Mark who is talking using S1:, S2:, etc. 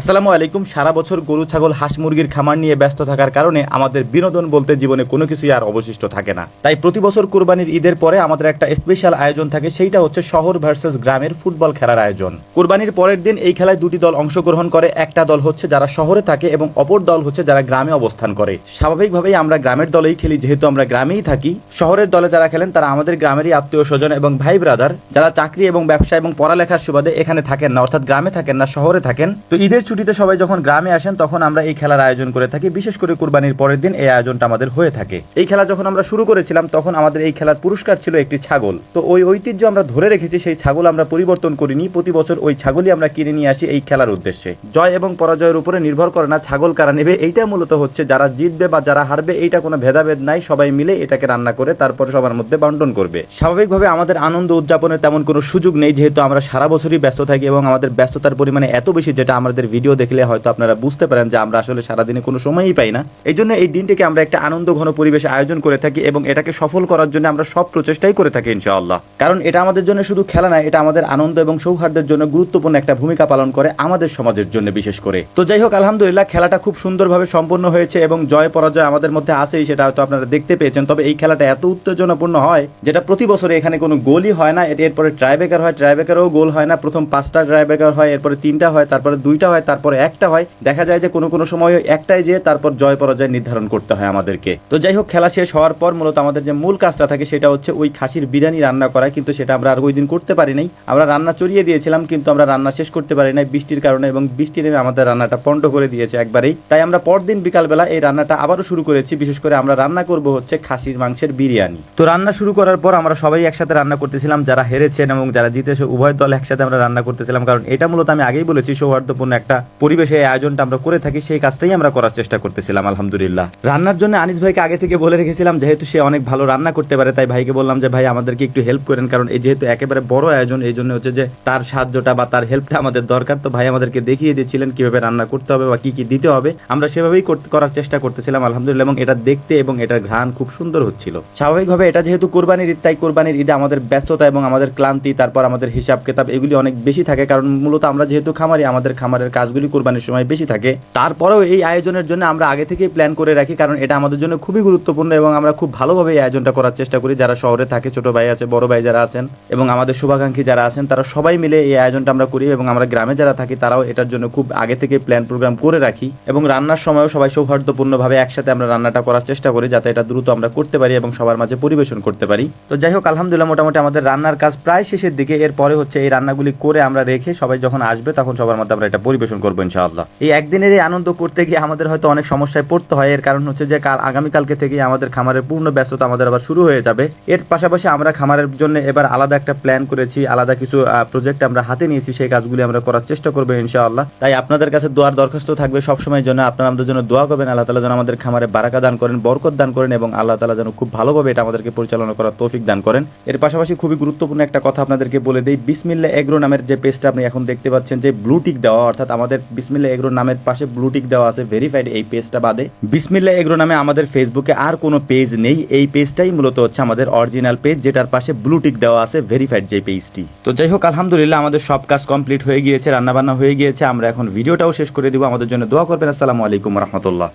S1: আসসালামু আলাইকুম। সারা বছর গরু, ছাগল, হাঁস, মুরগির খামার নিয়ে ব্যস্ত থাকার কারণে আমাদের বিনোদন বলতে জীবনে কোনো কিছুই আর অবশিষ্ট থাকে না। তাই প্রতি বছর কুরবানির ঈদের পরে আমাদের একটা স্পেশাল আয়োজন থাকে, সেইটা হচ্ছে শহর ভার্সেস গ্রামের ফুটবল খেলার আয়োজন। কুরবানির পরের দিন এই খেলায় দুটি দল অংশগ্রহণ করে, একটা দল হচ্ছে যারা শহরে থাকে এবং অপর দল হচ্ছে যারা গ্রামে অবস্থান করে। স্বাভাবিকভাবেই আমরা গ্রামের দলেই খেলি, যেহেতু আমরা গ্রামেই থাকি। শহরের দলে যারা খেলেন, তারা আমাদের গ্রামেরই আত্মীয় স্বজন এবং ভাই ব্রাদার যারা চাকরি এবং ব্যবসা এবং পড়ালেখার সুবাদে এখানে থাকেন না, অর্থাৎ গ্রামে থাকেন না, শহরে থাকেন। তো ঈদের ছুটিতে সবাই যখন গ্রামে আসেন, তখন আমরা এই খেলার আয়োজন করে থাকি। বিশেষ করে কুরবানির পরের দিন এই আয়োজনটা আমাদের হয়ে থাকে। এই খেলা যখন আমরা শুরু করেছিলাম, তখন আমাদের এই খেলার পুরস্কার ছিল একটি ছাগল। তো ওই ঐতিহ্য আমরা ধরে রেখেছি, সেই ছাগল আমরা পরিবর্তন করিনি। প্রতি বছর ওই ছাগলই আমরা কিনে নিয়ে আসি এই খেলার উদ্দেশ্যে। জয় এবং পরাজয়ের উপরে নির্ভর করে না ছাগল কারা নেবে, এইটা মূলত হচ্ছে যারা জিতবে বা যারা হারবে, এইটা কোনো ভেদাভেদ নাই। সবাই মিলে এটাকে রান্না করে তারপরে সবার মধ্যে বন্টন করবে। স্বাভাবিকভাবে আমাদের আনন্দ উদযাপনের তেমন কোনো সুযোগ নেই, যেহেতু আমরা সারা বছরই ব্যস্ত থাকি এবং আমাদের ব্যস্ততার পরিমাণে এত বেশি, যেটা আমাদের ভিডিও দেখলে হয়তো আপনারা বুঝতে পারেন যে আমরা আসলে সারাদিনে কোনো সময়ই পাই না। এই জন্য এই দিনটিকে আমরা একটা আনন্দ ঘন পরিবেশে আয়োজন করে থাকি এবং এটাকে সফল করার জন্য আমরা সব প্রচেষ্টাই করে থাকি ইনশাআল্লাহ। কারণ এটা আমাদের জন্য শুধু খেলা নয় এটা আমাদের আনন্দ এবং সৌহার্দ্যের জন্য গুরুত্বপূর্ণ একটা ভূমিকা পালন করে আমাদের সমাজের জন্য বিশেষ করে। তো যাই হোক, আলহামদুলিল্লাহ খেলাটা খুব সুন্দরভাবে সম্পন্ন হয়েছে এবং জয় পরাজয় আমাদের মধ্যে আছেই সেটা হয়তো আপনারা দেখতে পেয়েছেন। তবে এই খেলাটা এত উত্তেজনাপূর্ণ হয় যেটা প্রতি বছরে এখানে কোনো গোলই হয় না। এরপরে ট্রাইবেকার হয় ট্রাইবেকারও গোল হয় না। প্রথম পাঁচটা ট্রাইবেকার হয়, এরপরে তিনটা হয়, তারপরে দুইটা হয় তারপরে একটা হয়। দেখা যায় যে কোনো কোনো সময় একটাই যে তারপর জয় পরাজয় নির্ধারণ করতে হয় আমাদেরকে। তো যাই হোক, খেলা শেষ হওয়ার পর মূলত আমাদের যে মূল কাজটা থাকে সেটা হচ্ছে ওই খাসির বিরিয়ানি রান্না করা, কিন্তু সেটা আমরা আর ওই দিন করতে পারি নাই। আমরা রান্না চড়িয়ে দিয়েছিলাম, কিন্তু আমরা রান্না শেষ করতে পারি নাই বৃষ্টির কারণে এবং বৃষ্টি নেমে আমাদের রান্নাটা পণ্ড করে দিয়েছে একবারেই। তাই আমরা পরদিন বিকালবেলা এই রান্নাটা আবারও শুরু করেছি, বিশেষ করে আমরা রান্না করব হচ্ছে খাসির মাংসের বিরিয়ানি। তো রান্না শুরু করার পর আমরা সবাই একসাথে রান্না করতেছিলাম, যারা হেরেছেন এবং যারা জিতেছে, উভয় দল একসাথে আমরা রান্না করতেছিলাম, কারণ এটা মূলত আমি আগেই বলেছি, সৌহার্দ্যপূর্ণ একটা পরিবেশে এই আয়োজনটা আমরা করে থাকি, সেই কাজটাই আমরা করার চেষ্টা করতেছিলাম, আলহামদুলিল্লাহ। রান্নার জন্য আনিস ভাইকে আগে থেকে বলে রেখেছিলাম, যেহেতু সে অনেক ভালো রান্না করতে পারে, তাই ভাইকে বললাম যে, ভাই, আমাদেরকে একটু হেল্প করেন, কারণ এই যেহেতু একেবারে বড় আয়োজন, এই জন্য হচ্ছে যে, তার সাহায্যটা বা তার হেল্পটা আমাদের দরকার। তো ভাই আমাদেরকে দেখিয়ে দিয়েছিলেন কীভাবে রান্না করতে হবে বা কি কি দিতে হবে। আমরা সেভাবেই করার চেষ্টা করতেছিলাম, আলহামদুলিল্লাহ, এবং এটা দেখতে এবং এটার ঘ্রাণ খুব সুন্দর হচ্ছিল। স্বাভাবিকভাবে এটা যেহেতু কোরবানির ঈদ, তাই কোরবানির ঈদে আমাদের ব্যস্ততা এবং আমাদের ক্লান্তি, তারপর আমাদের হিসাব কেতাব এগুলি অনেক বেশি থাকে, কারণ মূলত আমরা যেহেতু খামারি, আমাদের খামারের কাজগুলি কোরবানির সময় বেশি থাকে। তারপরেও এই আয়োজনের জন্য আমরা আগে থেকেই প্ল্যান করে রাখি, কারণ এটা আমাদের জন্য খুবই গুরুত্বপূর্ণ এবং আমরা খুব ভালোভাবে এই আয়োজনটা করার চেষ্টা করি, যারা শহরে থাকে, ছোট ভাই আছে, বড় ভাই যারা আছেন এবং আমাদের শুভাকাঙ্ক্ষী যারা আছেন, তারা সবাই মিলে এই আয়োজনটা আমরা করি এবং আমরা গ্রামে যারা থাকি, তারাও এটার জন্য খুব আগে থেকে প্ল্যান প্রোগ্রাম করে রাখি এবং রান্নার সময়ও সবাই সৌহার্দ্যপূর্ণভাবে একসাথে আমরা রান্নাটা করার চেষ্টা করি, যাতে এটা দ্রুত আমরা করতে পারি এবং সবার মাঝে পরিবেশন করতে পারি। তো যাই হোক, আলহামদুলিল্লাহ মোটামুটি আমাদের রান্নার কাজ প্রায় শেষের দিকে, এরপরে হচ্ছে এই রান্নাগুলি করে আমরা রেখে সবাই যখন আসবে, তখন সবার মধ্যে আমরা এটা পরিবেশন করব ইনশাআল্লাহ। এই একদিনের এই আনন্দ করতে গিয়ে আমাদের হয়তো অনেক সমস্যায় পড়তে হয়। এর কারণ হচ্ছে যে, কাল আগামীকালকে থেকে আমাদের খামারের পূর্ণ ব্যস্ততা আমাদের আবার শুরু হয়ে যাবে। এর পাশাপাশি আমরা খামারের জন্য এবার আলাদা একটা প্ল্যান করেছি, আলাদা কিছু প্রজেক্ট আমরা হাতে নিয়েছি, সেই কাজগুলি আমরা করার চেষ্টা করব ইনশাআল্লাহ। তাই আপনাদের কাছে দোয়ার দরখাস্ত থাকবে সবসময়ের জন্য। আপনারা আমাদের জন্য দোয়া করবেন, আল্লাহ তালা যেন আমাদের খামারে বারাকা দান করেন, বরকত দান করেন এবং আল্লাহ তালা যেন খুব ভালোভাবে এটা আমাদেরকে পরিচালনা করার তৌফিক দান করেন। এর পাশাপাশি খুবই গুরুত্বপূর্ণ একটা কথা আপনাদেরকে বলে দেই। বিসমিল্লা এগ্রো নামের যে পেজটা আপনি এখন দেখতে পাচ্ছেন, যে ব্লুটিক দেওয়া, অর্থাৎ আমাদের বিসমিল্লা এগ্রো নামের পাশে ব্লুটিক দেওয়া আছে ভেরিফাইড এই পেজটা বাদে। বিসমিল্লা এগ্রো নামে আমাদের ফেসবুকে আর কোনো পেজ নেই, এই পেজটাই মূলত হচ্ছে আমাদের অরিজিনাল পেজ যেটার পাশে ব্লুটিক দেওয়া আছে ভেরিফাইড যে পেজটি তো যাই হোক, আলহামদুলিল্লাহ আমাদের সব কাজ কমপ্লিট হয়ে গিয়েছে, রান্নাবান্না হয়ে গিয়েছে, আমরা এখন ভিডিওটাও শেষ করে দিব। আমাদের জন্য দোয়া করবেন। আসসালামু আলাইকুম রহমতুল্লাহ।